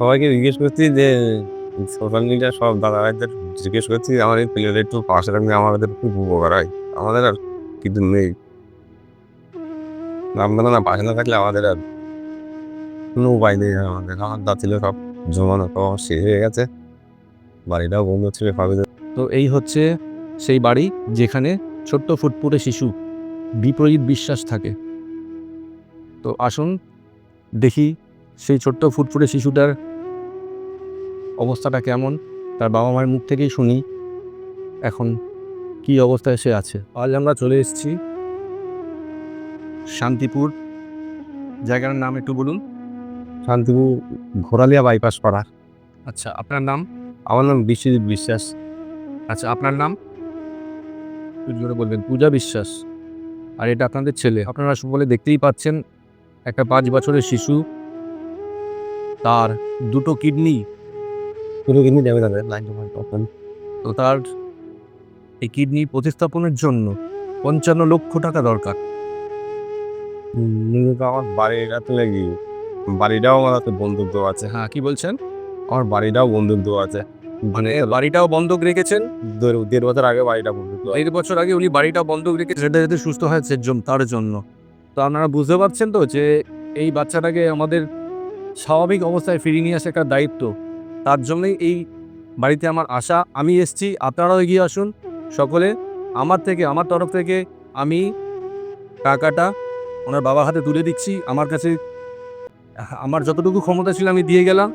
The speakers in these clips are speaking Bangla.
সবাইকে জিজ্ঞেস করছি যে সোশ্যাল মিডিয়া সব দাদাভাইদের জিজ্ঞেস করছি, আমার এই প্লেয়ার একটু পাশে রাখলে আমাদের খুব উপকার হয়? আমাদের আর কিন্তু নেই। আপনারা না পাশে না থাকলে আমাদের আর কোনো উপায় নেই আমাদের। আমার দা ছিল সব জমানো তো শেষ হয়ে গেছে। বাড়িটাও বন্ধ ছিল সবই তো এই হচ্ছে সেই বাড়ি যেখানে ছোট্ট ফুটফুটে শিশু বিপরীত বিশ্বাস থাকে। তো আসুন দেখি সেই ছোট্ট ফুটফুটে শিশুটার অবস্থাটা কেমন? তার বাবা মায়ের মুখ থেকেই শুনি। এখন কি অবস্থায় সে আছে? আজ আমরা চলে এসেছি শান্তিপুর। জায়গার নাম একটু বলুন। শান্তিপুর ঘোরালিয়া বাইপাস পাড়া আচ্ছা আপনার নাম? আমার নাম বিশ্বজিৎ বিশ্বাস। আচ্ছা আপনার নাম? জোরে বলবেন পূজা বিশ্বাস। আর এটা আপনাদের ছেলে। আপনারা সকলে দেখতেই পাচ্ছেন একটা পাঁচ বছরের শিশু। তার দুটো কিডনি। পুরো কিন্তু যাবে তাদের লাইন তখন তো তার এই কিডনি প্রতিস্থাপনের জন্য পঞ্চান্ন লক্ষ টাকা দরকার। আমার বাড়ির হাতে লাগি বাড়িটাও আমার হাতে বন্ধুত্ব আছে। হ্যাঁ কি বলছেন? আমার বাড়িটাও বন্ধুত্ব আছে। মানে বাড়িটাও বন্ধক রেখেছেন? দেড়- বছর আগে বাড়িটা বন্ধুত্ব দেড় বছর আগে উনি বাড়িটা বন্ধক রেখেছেন সেটা যাতে সুস্থ হয় তার জন্য। তো আপনারা বুঝতে পারছেন তো যে এই বাচ্চাটাকে আমাদের স্বাভাবিক অবস্থায় ফিরিয়ে নিয়ে আসা একটা দায়িত্ব। তার জন্যই এই বাড়িতে আমার আশা। আমি এসছি, আপনারাও এগিয়ে আসুন সকলে। আমার থেকে, আমার তরফ থেকে আমি টাকাটা ওনার বাবার হাতে তুলে দিচ্ছি। আমার কাছে আমার যতটুকু ক্ষমতা ছিল আমি দিয়ে গেলাম।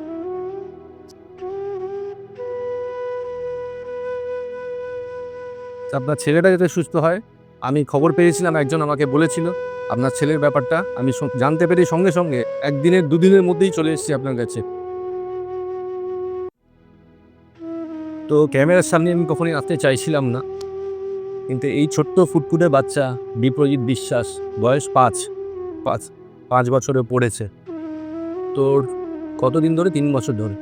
আপনার ছেলেটা যাতে সুস্থ হয়, আমি খবর পেয়েছিলাম, একজন আমাকে বলেছিল। আপনার ছেলের ব্যাপারটা আমি জানতে পেরে সঙ্গে সঙ্গে একদিনের, দুদিনের মধ্যেই চলে এসেছি আপনার কাছে। তো ক্যামেরার সামনে আমি কখনোই আসতে চাইছিলাম না। কিন্তু এই ছোট্ট ফুটফুটে বাচ্চা বিপ্রজিৎ বিশ্বাস, বয়স পাঁচ পাঁচ পাঁচ বছরে পড়েছে। তোর কতদিন ধরে? তিন বছর ধরে।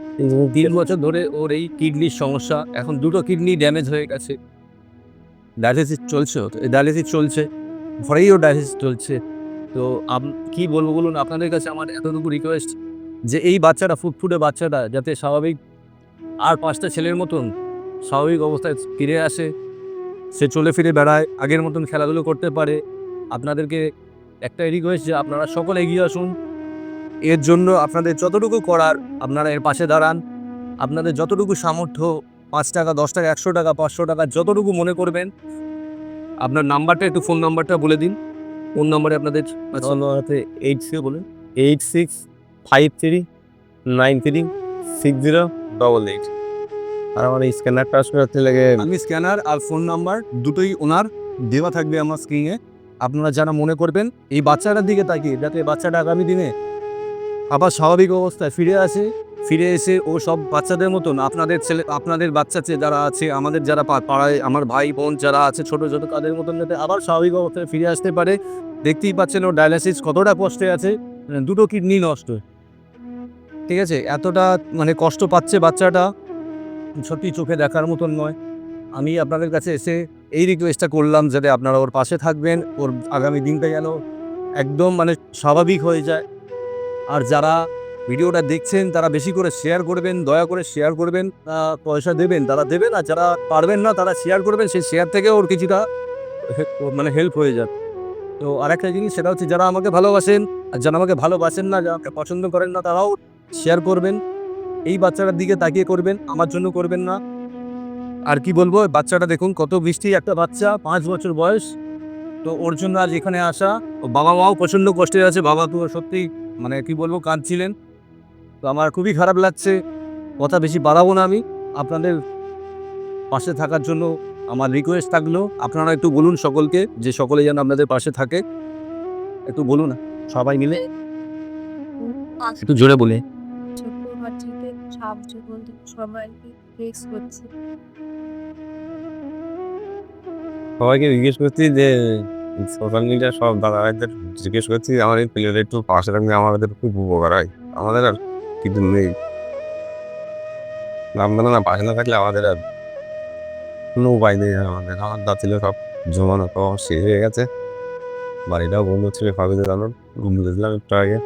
তিন বছর ধরে ওর এই কিডনির সমস্যা। এখন দুটো কিডনি ড্যামেজ হয়ে গেছে। ডায়ালিসিস চলছে ডায়ালিসিস চলছে। ঘরেই ও ডায়ালিসিস চলছে। তো আপ- কি বলব বলুন? আপনাদের কাছে আমার এতটুকু রিকোয়েস্ট যে এই বাচ্চাটা, ফুটফুটে বাচ্চাটা যাতে স্বাভাবিক আর পাঁচটা ছেলের মতন স্বাভাবিক অবস্থায় ফিরে আসে। সে চলে ফিরে বেড়ায়। আগের মতন খেলাধুলো করতে পারে। আপনাদেরকে একটা রিকোয়েস্ট যে আপনারা সকলে এগিয়ে আসুন। এর জন্য আপনাদের যতটুকু করার আপনারা এর পাশে দাঁড়ান। আপনাদের যতটুকু সামর্থ্য, পাঁচ টাকা, দশ টাকা, একশো টাকা, পাঁচশো টাকা, যতটুকু মনে করবেন, আপনার নাম্বারটা, একটু ফোন নাম্বারটা বলে দিন। ফোন নাম্বারে আপনাদের এইট সিক্স বলুন eight six five three nine three six zero double eight আর আমার স্ক্যানারটা আসলে হচ্ছে লাগে আমি স্ক্যানার আর ফোন নাম্বার দুটোই ওনার দেওয়া থাকবে আমার স্ক্রিনে আপনারা যারা মনে করবেন এই বাচ্চাটার দিকে তাকিয়ে, যাতে বাচ্চাটা আগামী দিনে আবার স্বাভাবিক অবস্থায় ফিরে আসে, ফিরে এসে ও সব বাচ্চাদের মতন আপনাদের ছেলে, আপনাদের বাচ্চা চে- যারা আছে, আমাদের যারা পাড়ায়, আমার ভাই বোন যারা আছে, ছোট ছোট তাদের মতন যাতে আবার স্বাভাবিক অবস্থায় ফিরে আসতে পারে। দেখতেই পাচ্ছেন ও ডায়ালিসিস কতটা কষ্টে আছে। মানে দুটো কিডনি নষ্ট। ঠিক আছে? এতটা মানে কষ্ট পাচ্ছে বাচ্চাটা, সত্যি চোখে দেখার মতন নয়। আমি আপনাদের কাছে এসে এই রিকোয়েস্টটা করলাম যাতে আপনারা ওর পাশে থাকবেন, ওর আগামী দিনটা যেন একদম মানে স্বাভাবিক হয়ে যায়। আর যারা ভিডিওটা দেখছেন, তারা বেশি করে শেয়ার করবেন, দয়া করে শেয়ার করবেন পয়সা দেবেন, তারা দেবেন, আর যারা পারবেন না, তারা শেয়ার করবেন, সেই শেয়ার থেকে ওর কিছুটা মানে হেল্প হয়ে যাবে। তো আরেকটা জিনিস, সেটা হচ্ছে যারা আমাকে ভালোবাসেন, আর যারা আমাকে ভালোবাসেন না, যারা পছন্দ করেন না, তারাও শেয়ার করবেন, এই বাচ্চাটার দিকে তাকিয়ে করবেন, আমার জন্য করবেন না। আর কি বলব বাচ্চাটা দেখুন, কত বৃষ্টি একটা বাচ্চা, পাঁচ বছর বয়স। তো ওর জন্য আজ এখানে আসা, ও বাবা মাও প্রচণ্ড কষ্টে আছে, বাবা তো সত্যি মানে কি বলব, কাঁদছিলেন। তো আমার খুবই খারাপ লাগছে, কথা বেশি বাড়াবো না আমি। আপনাদের পাশে থাকার জন্য আমার রিকোয়েস্ট থাকল, আপনারা একটু বলুন সকলকে, যে সকলে যেন আপনাদের পাশে থাকে। একটু বলুন, সবাই মিলে। একটু জোরে বলে। বাচ্চাকে সাহায্য করতে সবাইকে ফেস করছে সবাইকে জিজ্ঞেস করছি যে সোশ্যাল মিডিয়া সব দাদাভাইদের জিজ্ঞেস করছি, আমার এই প্লেয়ার একটু পাশে রাখলে আমাদের খুব উপকার হয়? আমাদের আর কিছু নেই। আপনারা না পাশে না থাকলে আমাদের আর কোনো উপায় নেই আমাদের। আমার দা ছিল সব জমানো তো শেষ হয়ে গেছে। বাড়িটাও বন্ধ ছিল, সবই জানো, ঘুম দিয়েছিলাম একটু আগে।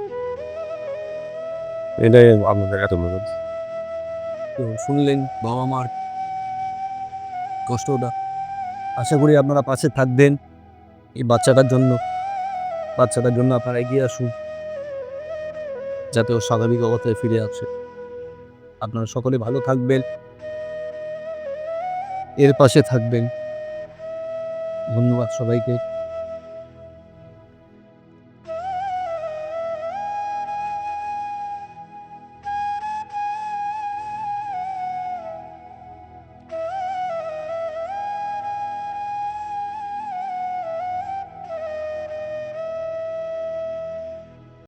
এটাই আপনাদের এত অনুরোধ তো শুনলেন বাবা মার কষ্টটা। আশা করি আপনারা পাশে থাকবেন এই বাচ্চাটার জন্য। বাচ্চাটার জন্য আপনারা এগিয়ে আসুন। যাতে ও স্বাভাবিক অবস্থায় ফিরে আসে। আপনারা সকলে ভালো থাকবেন। এর পাশে থাকবেন। ধন্যবাদ সবাইকে।